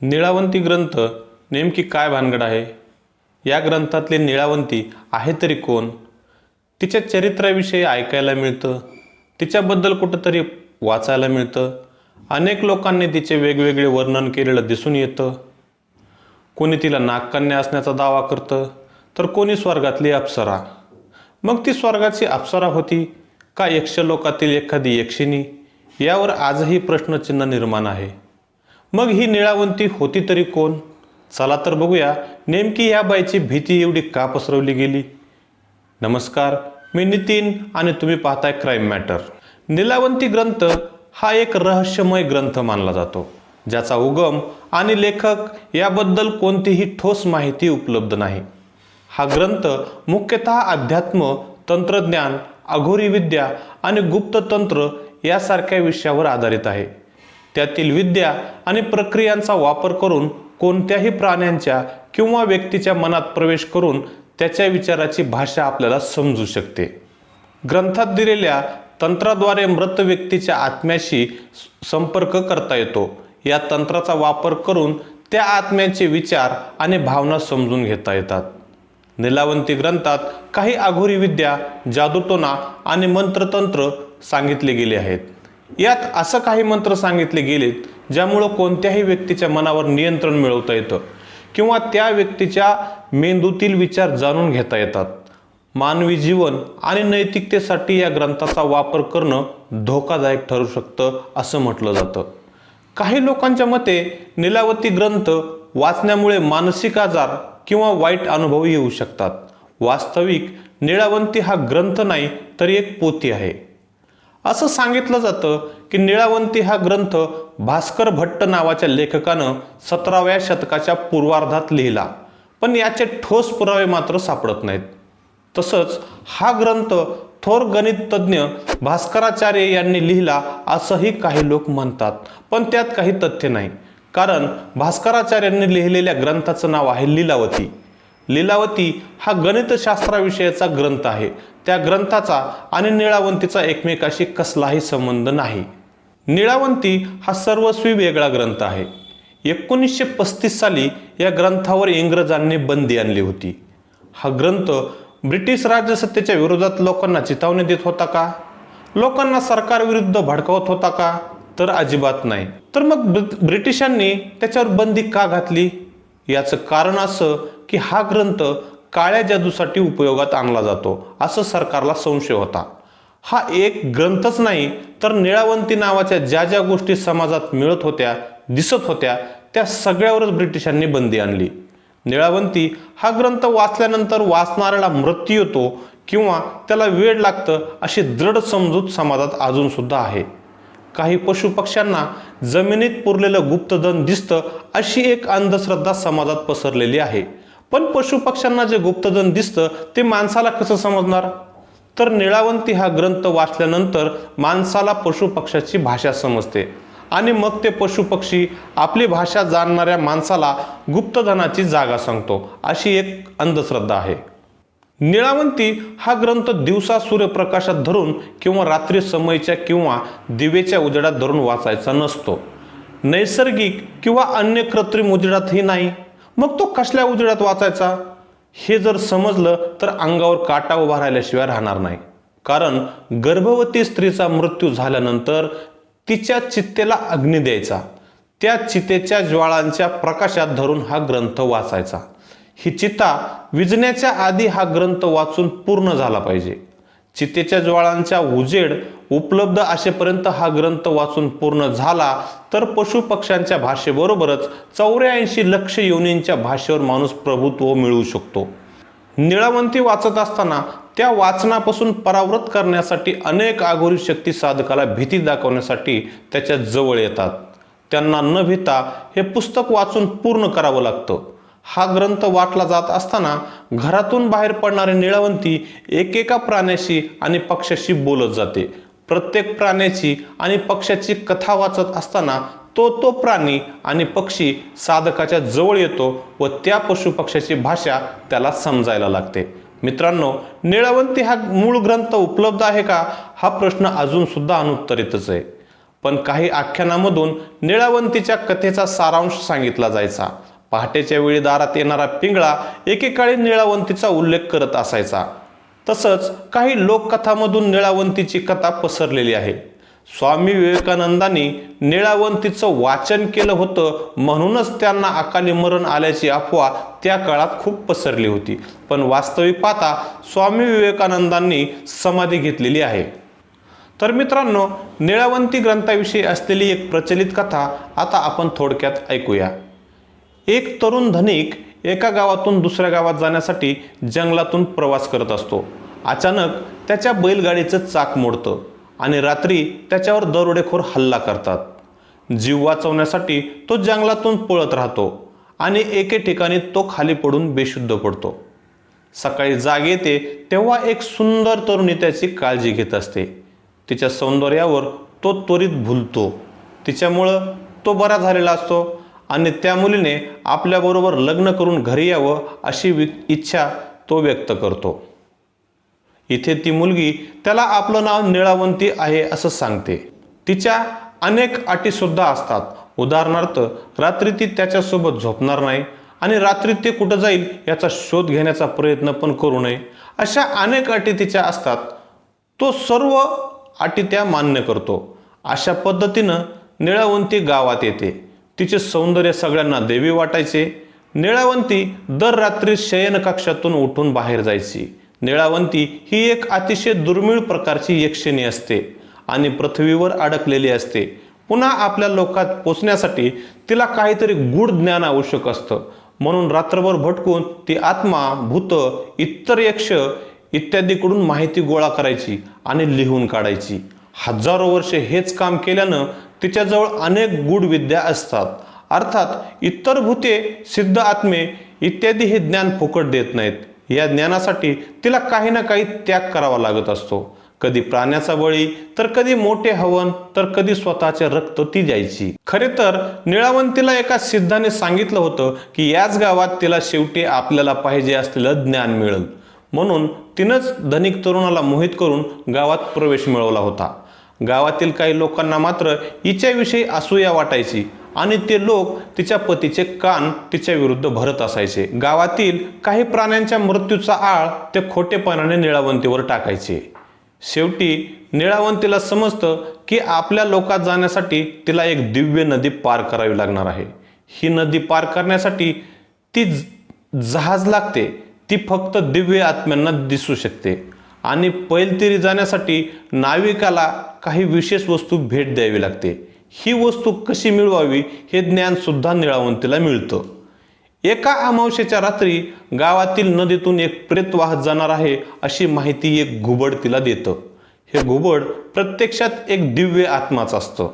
निळावंती ग्रंथ नेमकी काय भानगड आहे? या ग्रंथातली निळावंती आहे तरी कोण? तिच्या चरित्राविषयी ऐकायला मिळतं. तिच्याबद्दल कुठंतरी वाचायला मिळतं. अनेक लोकांनी तिचे वेगवेगळे वर्णन केलेलं दिसून येतं. कोणी तिला नागकन्या असण्याचा दावा करतं तर कोणी स्वर्गातली अप्सरा. मग ती स्वर्गाची अप्सरा होती का यक्षलोकातील एखादी यक्षिणी? यावर आजही प्रश्नचिन्ह निर्माण आहे. मग ही निळावंती होती तरी कोण? चला तर बघूया नेमकी या बाईची भीती एवढी का पसरवली गेली? नमस्कार मी नितीन आणि तुम्ही पाहताय क्राईम मॅटर निलावंती ग्रंथ हा एक रहस्यमय ग्रंथ मानला जातो ज्याचा उगम आणि लेखक याबद्दल कोणतीही ठोस माहिती उपलब्ध नाही. हा ग्रंथ मुख्यतः अध्यात्म तंत्रज्ञान अघोरी विद्या आणि गुप्त तंत्र यासारख्या विषयावर आधारित आहे. त्यातील विद्या आणि प्रक्रियांचा वापर करून कोणत्याही प्राण्यांच्या किंवा व्यक्तीच्या मनात प्रवेश करून त्याच्या विचाराची भाषा आपल्याला समजू शकते. ग्रंथात दिलेल्या तंत्राद्वारे मृत व्यक्तीच्या आत्म्याशी संपर्क करता येतो. या तंत्राचा वापर करून त्या आत्म्याचे विचार आणि भावना समजून घेता येतात. निलावंती ग्रंथात काही आघोरी विद्या जादूटोना आणि मंत्रतंत्र सांगितले गेले आहेत. यात असं काही मंत्र सांगितले गेलेत ज्यामुळं कोणत्याही व्यक्तीच्या मनावर नियंत्रण मिळवता येतं किंवा त्या व्यक्तीच्या मेंदूतील विचार जाणून घेता येतात. मानवी जीवन आणि नैतिकतेसाठी या ग्रंथाचा वापर करणं धोकादायक ठरू शकतं असं म्हटलं जातं. काही लोकांच्या मते निलावती ग्रंथ वाचण्यामुळे मानसिक आजार किंवा वाईट अनुभव येऊ शकतात. वास्तविक निळावंती हा ग्रंथ नाही तर एक पोथी आहे. असं सांगितलं जातं की निळावंती हा ग्रंथ भास्कर भट्ट नावाच्या लेखकानं सतराव्या शतकाच्या पूर्वार्धात लिहिला. पण याचे ठोस पुरावे मात्र सापडत नाहीत. तसंच हा ग्रंथ थोर गणिततज्ञ भास्कराचार्य यांनी लिहिला असंही काही लोक म्हणतात पण त्यात काही तथ्य नाही. कारण भास्कराचार्यांनी लिहिलेल्या ग्रंथाचं नाव आहे लीलावती. लीलावती हा गणितशास्त्राविषयीचा ग्रंथ आहे. त्या ग्रंथाचा आणि निळावंतीचा एकमेकाशी कसलाही संबंध नाही. निळावंती हा सर्वस्वी वेगळा ग्रंथ आहे. एकोणीसशे पस्तीस साली या ग्रंथावर इंग्रजांनी बंदी आणली होती. हा ग्रंथ ब्रिटिश राजसत्तेच्या विरोधात लोकांना चितावणी देत होता का? लोकांना सरकारविरुद्ध भडकावत होता का? तर अजिबात नाही. तर मग ब्रिटिशांनी त्याच्यावर बंदी का घातली? याचं कारण असं की हा ग्रंथ काळ्या जादूसाठी उपयोगात आणला जातो असं सरकारला संशय होता. हा एक ग्रंथच नाही तर निळावंती नावाच्या ज्या ज्या गोष्टी समाजात मिळत होत्या दिसत होत्या त्या सगळ्यावरच ब्रिटिशांनी बंदी आणली. निळावंती हा ग्रंथ वाचल्यानंतर वाचणाऱ्याला मृत्यू येतो किंवा त्याला वेळ लागतं अशी दृढ समजूत समाजात अजूनसुद्धा आहे. काही पशुपक्ष्यांना जमिनीत पुरलेलं गुप्तधन दिसतं अशी एक अंधश्रद्धा समाजात पसरलेली आहे. पण पशुपक्ष्यांना जे गुप्तधन दिसतं ते माणसाला कसं समजणार? तर निळावंती हा ग्रंथ वाचल्यानंतर माणसाला पशुपक्ष्याची भाषा समजते आणि मग ते पशुपक्षी आपली भाषा जाणणाऱ्या माणसाला गुप्तधनाची जागा सांगतो अशी एक अंधश्रद्धा आहे. निळावंती हा ग्रंथ दिवसा सूर्यप्रकाशात धरून किंवा रात्री समयच्या किंवा दिवेच्या उजेडात धरून वाचायचा नसतो. नैसर्गिक किंवा अन्य कृत्रिम उजेडातही नाही. मग तो कसल्या उजेडात वाचायचा? हे जर समजलं तर अंगावर काटा उभा राहिल्याशिवाय राहणार नाही. कारण गर्भवती स्त्रीचा मृत्यू झाल्यानंतर तिच्या चित्तेला अग्नी द्यायचा. त्या चितेच्या ज्वाळांच्या प्रकाशात धरून हा ग्रंथ वाचायचा. ही चिता विजण्याच्या आधी हा ग्रंथ वाचून पूर्ण झाला पाहिजे. चितेच्या ज्वाळांचा उजेड उपलब्ध असेपर्यंत हा ग्रंथ वाचून पूर्ण झाला तर पशुपक्ष्यांच्या भाषेबरोबरच चौऱ्याऐंशी लक्ष योनींच्या भाषेवर माणूस प्रभुत्व मिळवू शकतो. निळावंती वाचत असताना त्या वाचनापासून परावृत करण्यासाठी अनेक आघोरी शक्ती साधकाला भीती दाखवण्यासाठी त्याच्याजवळ येतात. त्यांना न भीता हे पुस्तक वाचून पूर्ण करावं लागतं. हा ग्रंथ वाटला जात असताना घरातून बाहेर पडणारी निळावंती एकेका प्राण्याशी आणि पक्षाशी बोलत जाते. प्रत्येक प्राण्याची आणि पक्षाची कथा वाचत असताना तो तो प्राणी आणि पक्षी साधकाच्या जवळ येतो व त्या पशुपक्षाची भाषा त्याला समजायला लागते. मित्रांनो निळावंती हा मूळ ग्रंथ उपलब्ध आहे का? हा प्रश्न अजून सुद्धा अनुत्तरितच आहे. पण काही आख्यानामधून निळावंतीच्या कथेचा सारांश सांगितला जायचा. पहाटेच्या वेळी दारात येणारा पिंगळा एकेकाळी निळावंतीचा उल्लेख करत असायचा. तसंच काही लोककथामधून निळावंतीची कथा पसरलेली आहे. स्वामी विवेकानंदांनी निळावंतीचं वाचन केलं होतं म्हणूनच त्यांना अकाली मरण आल्याची अफवा त्या काळात खूप पसरली होती. पण वास्तविक पाहता स्वामी विवेकानंदांनी समाधी घेतलेली आहे. तर मित्रांनो निळावंती ग्रंथाविषयी असलेली एक प्रचलित कथा आता आपण थोडक्यात ऐकूया. एक तरुण धनिक एका गावातून दुसऱ्या गावात जाण्यासाठी जंगलातून प्रवास करत असतो. अचानक त्याच्या बैलगाडीचं चाक मोडतं आणि रात्री त्याच्यावर दरोडेखोर हल्ला करतात. जीव वाचवण्यासाठी तो जंगलातून पळत राहतो आणि एके ठिकाणी तो खाली पडून बेशुद्ध पडतो. सकाळी जाग येते तेव्हा एक सुंदर तरुणी त्याची काळजी घेत असते. तिच्या सौंदर्यावर तो त्वरित भुलतो. तिच्यामुळं तो बरा झालेला असतो. आणि त्या मुलीने आपल्याबरोबर लग्न करून घरी यावं अशी वि इच्छा तो व्यक्त करतो. इथे ती मुलगी त्याला आपलं नाव निळावंती आहे असं सांगते. तिच्या अनेक अटीसुद्धा असतात. उदाहरणार्थ रात्री ती त्याच्यासोबत झोपणार नाही आणि रात्री ते कुठं जाईल याचा शोध घेण्याचा प्रयत्न पण करू नये. अशा अनेक अटी तिच्या असतात. तो सर्व अटी त्या मान्य करतो. अशा पद्धतीनं निळावंती गावात येते. तिचे सौंदर्य सगळ्यांना देवी वाटायचे. निळावंती दर रात्री शयनकक्षातून उठून बाहेर जायची. निळावंती ही एक अतिशय दुर्मिळ प्रकारची यक्षिणी असते आणि पृथ्वीवर अडकलेली असते. पुन्हा आपल्या लोकात पोचण्यासाठी तिला काहीतरी गूढ ज्ञान आवश्यक असतं. म्हणून रात्रभर भटकून ती आत्मा भूत इतर यक्ष इत्यादीकडून माहिती गोळा करायची आणि लिहून काढायची. हजारो वर्षे हेच काम केल्यानं तिच्याजवळ अनेक गूढ विद्या असतात. अर्थात इतर भूते सिद्ध आत्मे इत्यादी हे ज्ञान फुकट देत नाहीत. या ज्ञानासाठी तिला काही ना काही त्याग करावा लागत असतो. कधी प्राण्याचा बळी तर कधी मोठे हवन तर कधी स्वतःचे रक्त ती द्यायची खरे तर निळावंतीला एका सिद्धाने सांगितलं होतं की याच गावात तिला शेवटी आपल्याला पाहिजे असलेलं ज्ञान मिळेल. म्हणून तिनंच धनिक तरुणाला मोहित करून गावात प्रवेश मिळवला होता. गावातील काही लोकांना मात्र हिच्याविषयी असूया वाटायची आणि ते लोक तिच्या पतीचे कान तिच्या विरुद्ध भरत असायचे. गावातील काही प्राण्यांच्या मृत्यूचा आळ ते खोटेपणाने निळावंतीवर टाकायचे. शेवटी निळावंतीला समजतं की आपल्या लोकात जाण्यासाठी तिला एक दिव्य नदी पार करावी लागणार आहे. ही नदी पार करण्यासाठी ती ज- जहाज लागते. ती फक्त दिव्य आत्म्यांना दिसू शकते. आणि पैलतीरी जाण्यासाठी नाविकाला काही विशेष वस्तू भेट द्यावी लागते. ही वस्तू कशी मिळवावी हे ज्ञानसुद्धा निळावंतीला मिळतं. एका अमावशेच्या रात्री गावातील नदीतून एक प्रेत वाहत जाणार आहे अशी माहिती एक घुबड तिला देतं. हे घुबड प्रत्यक्षात एक दिव्य आत्माच असतं.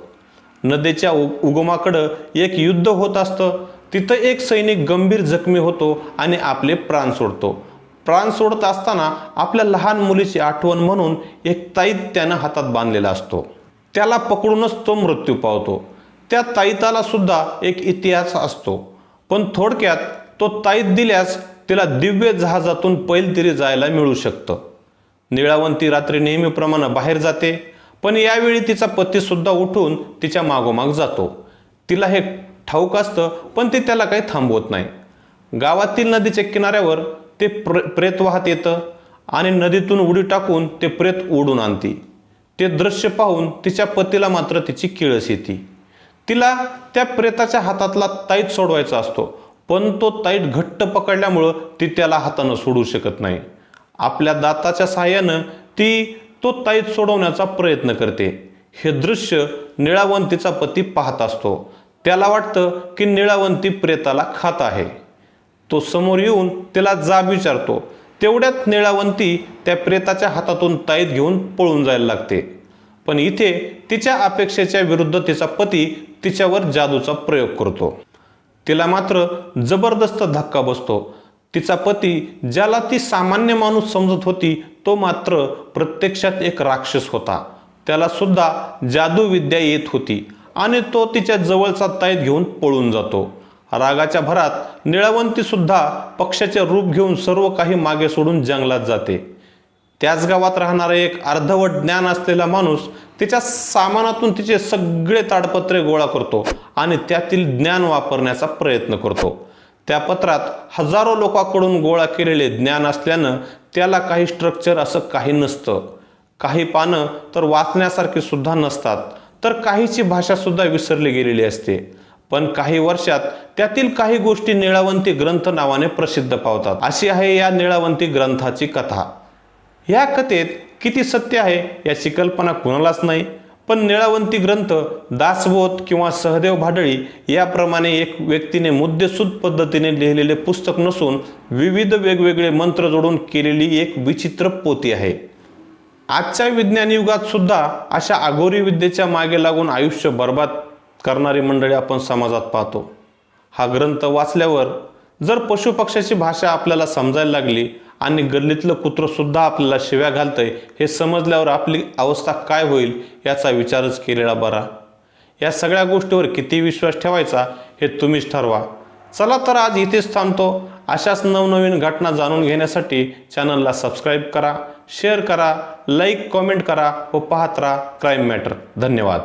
नदीच्या उ उगमाकडं एक युद्ध होत असतं. तिथं एक सैनिक गंभीर जखमी होतो आणि आपले प्राण सोडतो. प्राण सोडत असताना आपल्या लहान मुलीची आठवण म्हणून एक ताईत त्यानं हातात बांधलेला असतो. त्याला पकडूनच तो मृत्यू पावतो. त्या ताईताला सुद्धा एक इतिहास असतो. पण थोडक्यात तो ताईत दिल्यास तिला दिव्य जहाजातून पैलतिरी जायला मिळू शकतं. निळावंती रात्री नेहमीप्रमाणे बाहेर जाते पण यावेळी तिचा पतीसुद्धा उठून तिच्या मागोमाग जातो. तिला हे ठाऊक असतं पण ती त्याला काही थांबवत नाही. गावातील नदीच्या किनाऱ्यावर ते प्र प्रेत वाहत येतं आणि नदीतून उडी टाकून ते प्रेत ओढून आणते. ते दृश्य पाहून तिच्या पतीला मात्र तिची किळस येते. तिला त्या प्रेताच्या हातातला ताईत सोडवायचा असतो पण तो ताईट घट्ट पकडल्यामुळं ती त्याला हातानं सोडू शकत नाही. आपल्या दाताच्या सहाय्यानं ती तो ताईत सोडवण्याचा प्रयत्न करते. हे दृश्य निळावंतीचा पती पाहत असतो. त्याला वाटतं की निळावंती प्रेताला खात आहे. तो समोर येऊन तिला जाब विचारतो. तेवढ्यात निळावंती त्या प्रेताच्या हातातून ताईत घेऊन पळून जायला लागते. पण इथे तिच्या अपेक्षेच्या विरुद्ध तिचा पती तिच्यावर जादूचा प्रयोग करतो. तिला मात्र जबरदस्त धक्का बसतो. तिचा पती ज्याला ती सामान्य माणूस समजत होती तो मात्र प्रत्यक्षात एक राक्षस होता. त्याला सुद्धा जादू विद्या येत होती आणि तो तिच्या जवळचा ताईत घेऊन पळून जातो. रागाच्या भरात निळवंतीसुद्धा पक्षाचे रूप घेऊन सर्व काही मागे सोडून जंगलात जाते. त्याच गावात राहणारा एक अर्धवट ज्ञान असलेला माणूस तिच्या सामानातून तिचे सगळे ताडपत्रे गोळा करतो आणि त्यातील ज्ञान वापरण्याचा प्रयत्न करतो. त्या पत्रात हजारो लोकांकडून गोळा केलेले ज्ञान असल्यानं त्याला काही स्ट्रक्चर असं काही नसतं. काही पानं तर वाचण्यासारखी सुद्धा नसतात. तर काहीची भाषा सुद्धा विसरली गेलेली असते. पण काही वर्षात त्यातील काही गोष्टी निळावंती ग्रंथ नावाने प्रसिद्ध पावतात. अशी आहे या निळावंती ग्रंथाची कथा. या कथेत किती सत्य आहे याची कल्पना कुणालाच नाही पण निळावंती ग्रंथ दासबोध किंवा सहदेव भाडळी याप्रमाणे एक व्यक्तीने मुद्देसूद पद्धतीने लिहिलेले पुस्तक नसून विविध वेगवेगळे मंत्र जोडून केलेली एक विचित्र पोती आहे. आजच्या विज्ञान युगात सुद्धा अशा अघोरी विद्येच्या मागे लागून आयुष्य बर्बाद करणारी मंडळी आपण समाजात पाहतो. हा ग्रंथ वाचल्यावर जर पशुपक्ष्याची भाषा आपल्याला समजायला लागली आणि गल्लीतलं कुत्रंसुद्धा आपल्याला शिव्या घालतंय हे समजल्यावर आपली अवस्था काय होईल याचा विचारच केलेला बरा. या सगळ्या गोष्टीवर किती विश्वास ठेवायचा हे तुम्हीच ठरवा. चला तर आज इथेच थांबतो. अशाच नवनवीन घटना जाणून घेण्यासाठी चॅनलला सबस्क्राईब करा शेअर करा लाईक कॉमेंट करा व पाहत राहा क्राईम मॅटर. धन्यवाद.